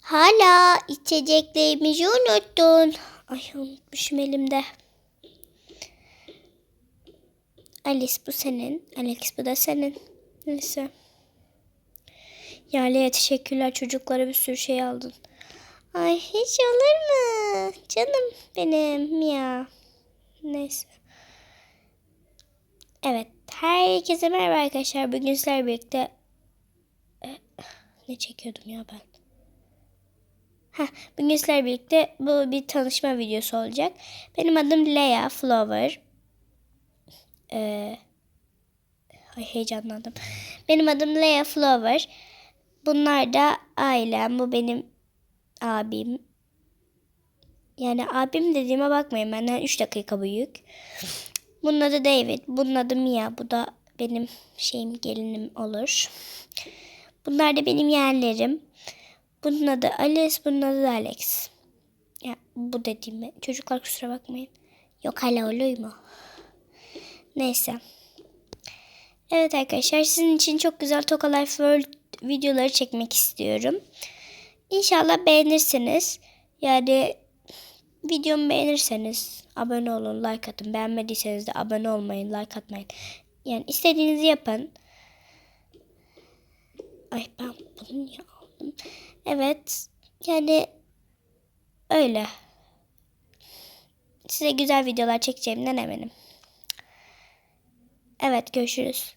Hala içeceklerimizi unuttun. Ay unutmuşum elimde. Alice bu senin. Alex bu da senin. Neyse. Yale'ye teşekkürler çocuklara bir sürü şey aldın. Ay hiç olur mu? Canım benim ya. Neyse. Evet. Herkese merhaba arkadaşlar. Bugün sizlerle birlikte ne çekiyordum ya ben? Heh, bugün sizlerle birlikte bu bir tanışma videosu olacak. Benim adım Leia Flower. Ee, ay heyecanlandım. Benim adım Leia Flower. Bunlar da ailem. Bu benim abim. Yani abim dediğime bakmayın. Benden 3 dakika büyük. Bunun adı David. Bunun adı Mia. Bu da benim şeyim gelinim olur. Bunlar da benim yeğenlerim. Bunun adı Alice, bunun adı da Alex. Ya bu dediğimi çocuklar kusura bakmayın. Yok hala olur mu? Neyse. Evet arkadaşlar sizin için çok güzel Toka Life World videoları çekmek istiyorum. İnşallah beğenirsiniz. Yani videomu beğenirseniz abone olun, like atın. Beğenmediyseniz de abone olmayın, like atmayın. Yani istediğinizi yapın. Ay ben bunu niye aldım? Evet. Yani öyle. Size güzel videolar çekeceğimden eminim. Evet görüşürüz.